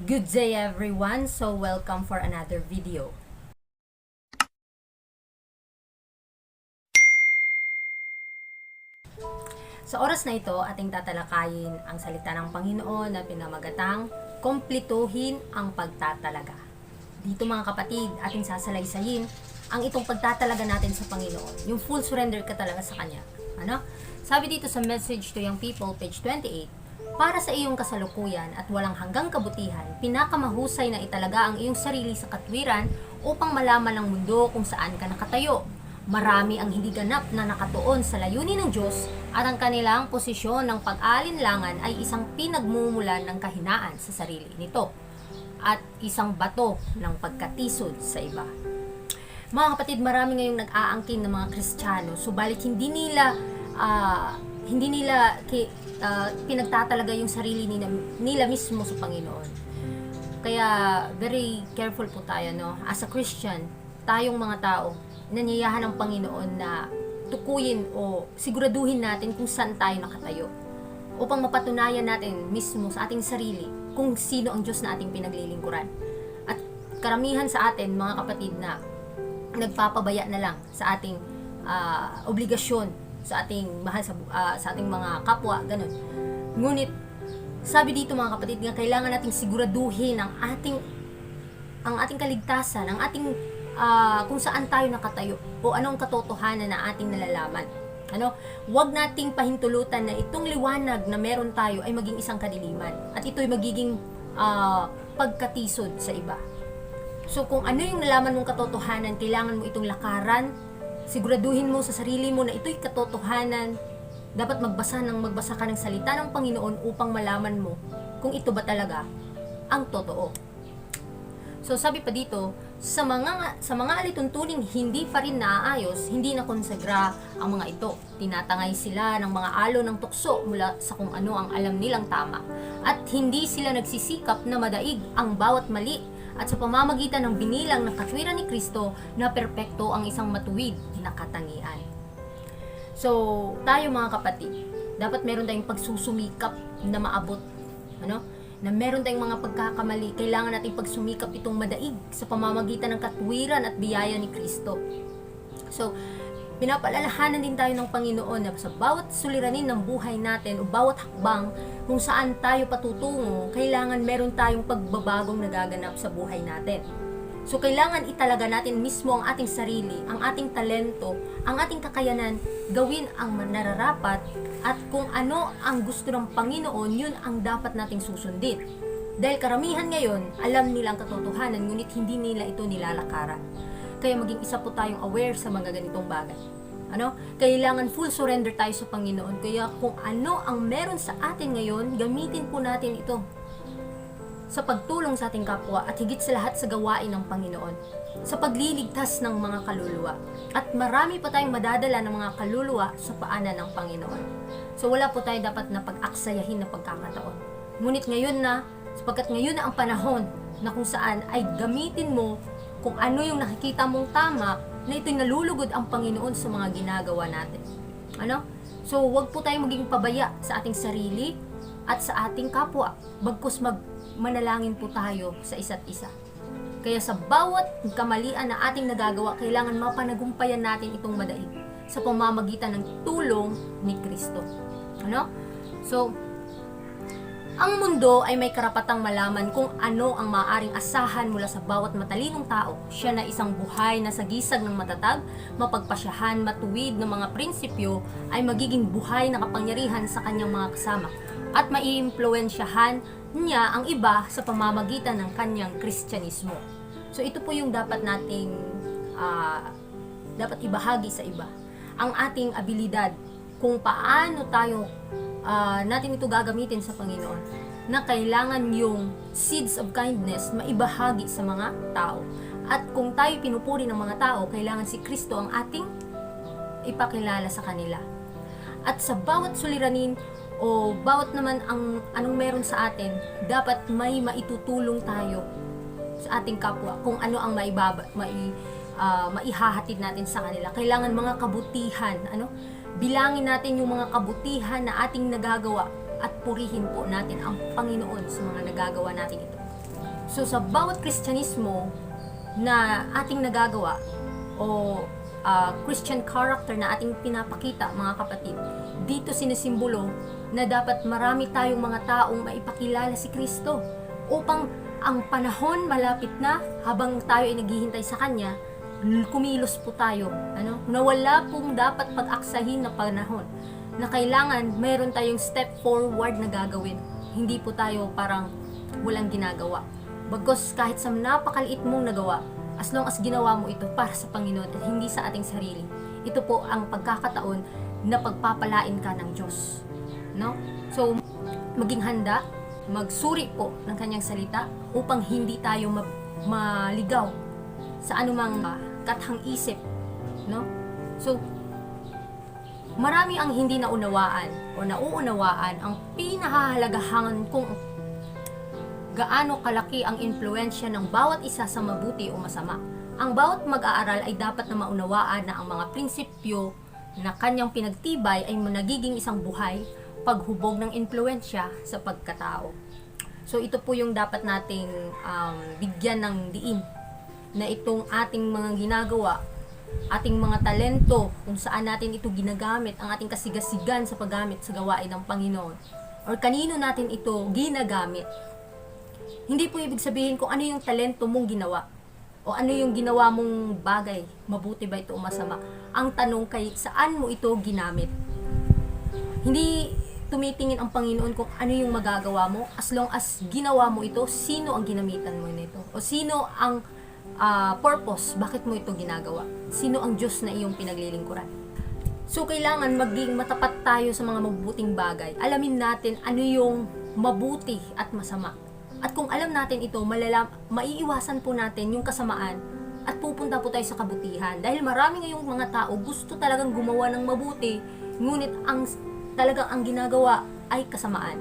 Good day everyone. So welcome for another video. Sa oras na ito, ating tatalakayin ang salita ng Panginoon na pinamagatang Komplituhin ang pagtatalaga. Dito mga kapatid, ating sasalaysayin ang itong pagtatalaga natin sa Panginoon. Yung full surrender ka talaga sa Kanya. Ano? Sabi dito sa Message to Young People, page 28, para sa iyong kasalukuyan at walang hanggang kabutihan, pinakamahusay na italaga ang iyong sarili sa katwiran upang malaman ng mundo kung saan ka nakatayo. Marami ang hindi ganap na nakatuon sa layunin ng Diyos at ang kanilang posisyon ng pag-alinlangan ay isang pinagmumulan ng kahinaan sa sarili nito at isang bato ng pagkatisod sa iba. Mga kapatid, marami ngayong nag-aangkin ng mga Kristiyano, subalit hindi nila ah, hindi nila ki, ah, pinagtatalaga yung sarili nila, nila mismo sa Panginoon. Kaya very careful po tayo no. As a Christian, tayong mga tao, nanyayahan ng Panginoon na tukuyin o siguraduhin natin kung saan tayo nakatayo upang mapatunayan natin mismo sa ating sarili kung sino ang Diyos na ating pinaglilingkuran. At karamihan sa atin, mga kapatid, na nagpapabaya na lang sa ating ah, obligasyon sa ating mahal sa, ah, sa ating mga kapwa, ganun. Ngunit, sabi dito mga kapatid, nga kailangan nating siguraduhin ang ating ang ating kaligtasan, ang ating ah, kung saan tayo nakatayo o anong katotohanan na ating nalalaman. Ano? Huwag nating pahintulutan na itong liwanag na meron tayo ay maging isang kadiliman at ito'y magiging ah, pagkatisod sa iba. So kung ano yung nalaman mong katotohanan, kailangan mo itong lakaran, siguraduhin mo sa sarili mo na ito'y katotohanan. Dapat magbasa ng magbasa ka ng salita ng Panginoon upang malaman mo kung ito ba talaga ang totoo. So sabi pa dito, sa mga sa mga alituntuning hindi pa rin naaayos, hindi na konsegra ang mga ito. Tinatangay sila ng mga alo ng tukso mula sa kung ano ang alam nilang tama. At hindi sila nagsisikap na madaig ang bawat mali at sa pamamagitan ng binilang ng katwiran ni Kristo na perpekto ang isang matuwid na katangian. So, tayo mga kapatid, dapat meron tayong pagsusumikap na maabot, ano? Na meron tayong mga pagkakamali, kailangan nating pagsumikap itong madaig sa pamamagitan ng katwiran at biyaya ni Kristo. So, pinapaalalahanan din tayo ng Panginoon na sa bawat suliranin ng buhay natin o bawat hakbang kung saan tayo patutungo, kailangan meron tayong pagbabagong nagaganap sa buhay natin. So, kailangan italaga natin mismo ang ating sarili, ang ating talento, ang ating kakayanan, gawin ang nararapat at kung ano ang gusto ng Panginoon, yun ang dapat nating susundin. Dahil karamihan ngayon, alam nila ang katotohanan, ngunit hindi nila ito nilalakaran. Kaya maging isa po tayong aware sa mga ganitong bagay. Ano? Kailangan full surrender tayo sa Panginoon. Kaya kung ano ang meron sa atin ngayon, gamitin po natin ito sa pagtulong sa ating kapwa at higit sa lahat sa gawain ng Panginoon, sa pagliligtas ng mga kaluluwa. At marami pa tayong madadala ng mga kaluluwa sa paanan ng Panginoon. So wala po tayo dapat na pag-aksayahin na pagkakataon. Ngunit ngayon na, sapagkat ngayon na ang panahon na kung saan ay gamitin mo kung ano yung nakikita mong tama na ito'y nalulugod ang Panginoon sa mga ginagawa natin. Ano? So, wag po tayong maging pabaya sa ating sarili at sa ating kapwa. Bagkus mag manalangin po tayo sa isa't isa. Kaya sa bawat kamalian na ating nagagawa, kailangan mapanagumpayan natin itong madaig sa pamamagitan ng tulong ni Kristo. Ano? So, ang mundo ay may karapatang malaman kung ano ang maaring asahan mula sa bawat matalinong tao. Siya na isang buhay na sa gisag ng matatag, mapagpasyahan, matuwid ng mga prinsipyo ay magiging buhay na kapangyarihan sa kanyang mga kasama at maiimpluwensyahan niya ang iba sa pamamagitan ng kanyang kristyanismo. So ito po yung dapat nating ah, dapat ibahagi sa iba. Ang ating abilidad kung paano tayo ah, natin ito gagamitin sa Panginoon na kailangan yung seeds of kindness maibahagi sa mga tao. At kung tayo pinupuri ng mga tao, kailangan si Kristo ang ating ipakilala sa kanila. At sa bawat suliranin o bawat naman ang anong meron sa atin, dapat may maitutulong tayo sa ating kapwa kung ano ang maibaba, mai, ah, maihahatid natin sa kanila. Kailangan mga kabutihan, ano? Bilangin natin yung mga kabutihan na ating nagagawa at purihin po natin ang Panginoon sa mga nagagawa natin ito. So sa bawat Kristyanismo na ating nagagawa o ah, Christian character na ating pinapakita mga kapatid, dito sinisimbolo na dapat marami tayong mga taong maipakilala si Kristo upang ang panahon malapit na habang tayo ay naghihintay sa Kanya, kumilos po tayo. Ano? Na wala pong dapat pag-aksahin na panahon na kailangan mayroon tayong step forward na gagawin. Hindi po tayo parang walang ginagawa. Bagos kahit sa napakaliit mong nagawa, as long as ginawa mo ito para sa Panginoon at hindi sa ating sarili, ito po ang pagkakataon na pagpapalain ka ng Diyos. No? So, maging handa, magsuri po ng kanyang salita upang hindi tayo ma- maligaw sa anumang uh, kathang isip. No? So, marami ang hindi naunawaan o nauunawaan ang pinahahalagahan kung gaano kalaki ang impluensya ng bawat isa sa mabuti o masama. Ang bawat mag-aaral ay dapat na maunawaan na ang mga prinsipyo na kanyang pinagtibay ay nagiging isang buhay paghubog ng impluensya sa pagkatao. So ito po yung dapat nating um, bigyan ng diin na itong ating mga ginagawa, ating mga talento, kung saan natin ito ginagamit, ang ating kasigasigan sa paggamit sa gawain ng Panginoon, or kanino natin ito ginagamit. Hindi po ibig sabihin kung ano yung talento mong ginawa o ano yung ginawa mong bagay, mabuti ba ito o masama. Ang tanong kay saan mo ito ginamit. Hindi tumitingin ang Panginoon kung ano yung magagawa mo as long as ginawa mo ito, sino ang ginamitan mo nito o sino ang ah, purpose, bakit mo ito ginagawa. Sino ang Diyos na iyong pinaglilingkuran. So, kailangan maging matapat tayo sa mga mabubuting bagay. Alamin natin ano yung mabuti at masama. At kung alam natin ito, malalam, maiiwasan po natin yung kasamaan at pupunta po tayo sa kabutihan. Dahil marami ngayong mga tao gusto talagang gumawa ng mabuti, ngunit ang talagang ang ginagawa ay kasamaan.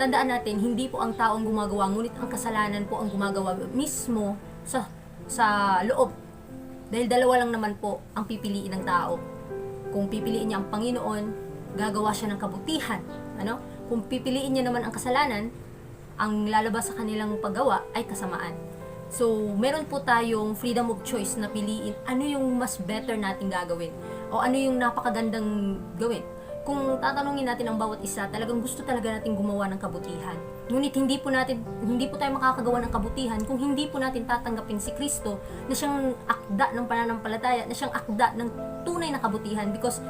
Tandaan natin, hindi po ang tao ang gumagawa, ngunit ang kasalanan po ang gumagawa mismo sa sa loob. Dahil dalawa lang naman po ang pipiliin ng tao. Kung pipiliin niya ang Panginoon, gagawa siya ng kabutihan. Ano? Kung pipiliin niya naman ang kasalanan, ang lalabas sa kanilang paggawa ay kasamaan. So, meron po tayong freedom of choice na piliin ano yung mas better nating gagawin o ano yung napakagandang gawin. Kung tatanungin natin ang bawat isa, talagang gusto talaga natin gumawa ng kabutihan. Ngunit hindi po natin hindi po tayo makakagawa ng kabutihan kung hindi po natin tatanggapin si Kristo na siyang akda ng pananampalataya, na siyang akda ng tunay na kabutihan because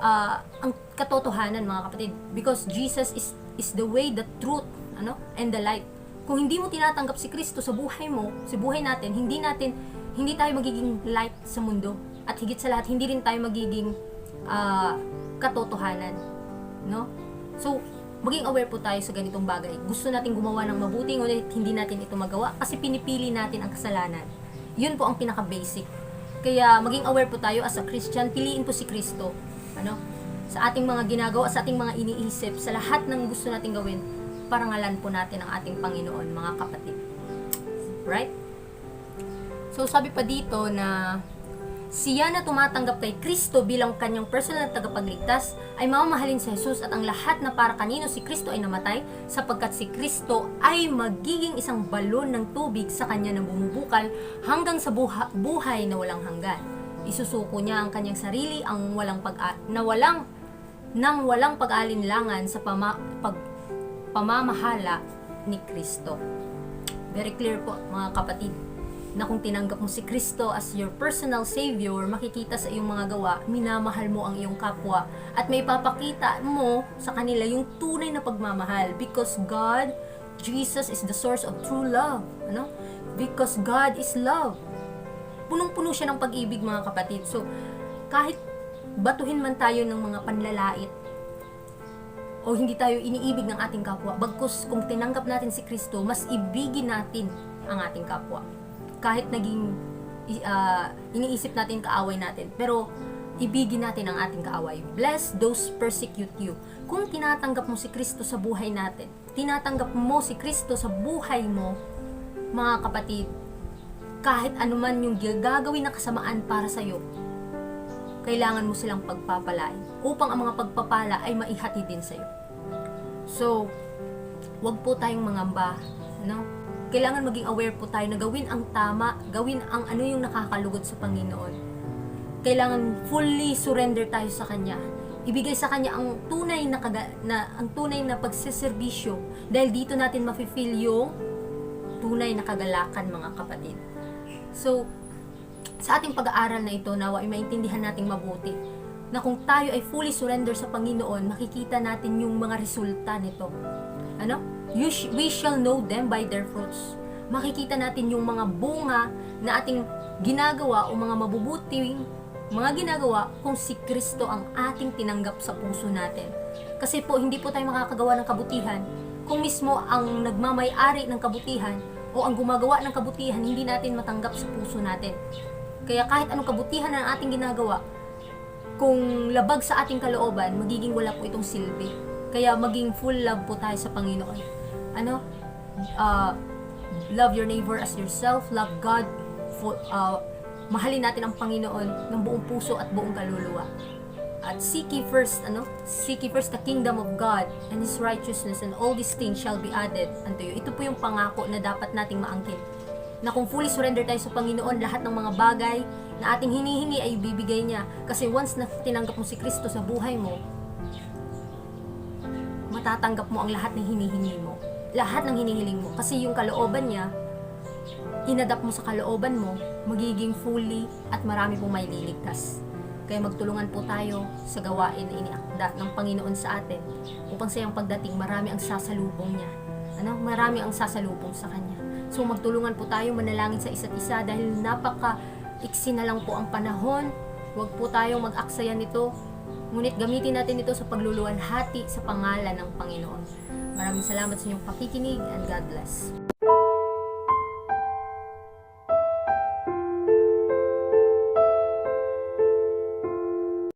uh, ang katotohanan mga kapatid because Jesus is is the way, the truth, ano, and the light. Kung hindi mo tinatanggap si Kristo sa buhay mo, sa buhay natin, hindi natin hindi tayo magiging light sa mundo. At higit sa lahat, hindi rin tayo magiging ah, katotohanan. No? So, maging aware po tayo sa ganitong bagay. Gusto natin gumawa ng mabuti, ngunit hindi natin ito magawa kasi pinipili natin ang kasalanan. Yun po ang pinaka-basic. Kaya maging aware po tayo as a Christian, piliin po si Kristo. Ano? Sa ating mga ginagawa, sa ating mga iniisip, sa lahat ng gusto nating gawin, parangalan po natin ang ating Panginoon, mga kapatid. Right? So, sabi pa dito na siya na tumatanggap kay Kristo bilang kanyang personal na tagapagligtas ay mamahalin si Jesus at ang lahat na para kanino si Kristo ay namatay sapagkat si Kristo ay magiging isang balon ng tubig sa kanya na bumubukal hanggang sa buha- buhay na walang hanggan. Isusuko niya ang kanyang sarili ang walang pag na walang nang walang pag-alinlangan sa pama- pag pamamahala ni Kristo. Very clear po mga kapatid na kung tinanggap mo si Kristo as your personal savior, makikita sa iyong mga gawa, minamahal mo ang iyong kapwa at may papakita mo sa kanila yung tunay na pagmamahal because God, Jesus is the source of true love. Ano? Because God is love. Punong-puno siya ng pag-ibig mga kapatid. So, kahit batuhin man tayo ng mga panlalait, o hindi tayo iniibig ng ating kapwa, bagkus kung tinanggap natin si Kristo, mas ibigin natin ang ating kapwa kahit naging ah, iniisip natin kaaway natin. Pero ibigin natin ang ating kaaway. Bless those persecute you. Kung tinatanggap mo si Kristo sa buhay natin, tinatanggap mo si Kristo sa buhay mo, mga kapatid, kahit anuman yung gagawin na kasamaan para sa iyo, kailangan mo silang pagpapalain upang ang mga pagpapala ay maihati din sa iyo. So, wag po tayong mangamba, no? Kailangan maging aware po tayo na gawin ang tama, gawin ang ano yung nakakalugod sa Panginoon. Kailangan fully surrender tayo sa Kanya. Ibigay sa Kanya ang tunay na, kaga, na ang tunay na pagseserbisyo dahil dito natin mafe-feel yung tunay na kagalakan mga kapatid. So, sa ating pag-aaral na ito, nawa ay maintindihan nating mabuti na kung tayo ay fully surrender sa Panginoon, makikita natin yung mga resulta nito. Ano? You sh- we shall know them by their fruits. Makikita natin yung mga bunga na ating ginagawa o mga mabubuting mga ginagawa kung si Kristo ang ating tinanggap sa puso natin. Kasi po, hindi po tayo makakagawa ng kabutihan kung mismo ang nagmamay-ari ng kabutihan o ang gumagawa ng kabutihan hindi natin matanggap sa puso natin. Kaya kahit anong kabutihan ang ating ginagawa, kung labag sa ating kalooban, magiging wala po itong silbi. Kaya maging full love po tayo sa Panginoon. Ano? Uh, love your neighbor as yourself, love God, for, uh, mahalin natin ang Panginoon ng buong puso at buong kaluluwa. At seek ye first, ano? Seek ye first the kingdom of God and His righteousness and all these things shall be added unto you. Ito po yung pangako na dapat nating maangkin. Na kung fully surrender tayo sa Panginoon, lahat ng mga bagay na ating hinihingi ay bibigay niya. Kasi once na tinanggap mo si Kristo sa buhay mo, matatanggap mo ang lahat ng hinihingi mo. Lahat ng hinihiling mo. Kasi yung kalooban niya, inadapt mo sa kalooban mo, magiging fully at marami pong may liligtas. Kaya magtulungan po tayo sa gawain na iniakda ng Panginoon sa atin upang sa iyang pagdating marami ang sasalubong niya. Ano? Marami ang sasalubong sa Kanya. So magtulungan po tayo manalangin sa isa't isa dahil napaka iksi na lang po ang panahon. Huwag po tayong mag-aksaya nito. Ngunit gamitin natin ito sa pagluluwalhati sa pangalan ng Panginoon. Maraming salamat sa inyong pakikinig and God bless.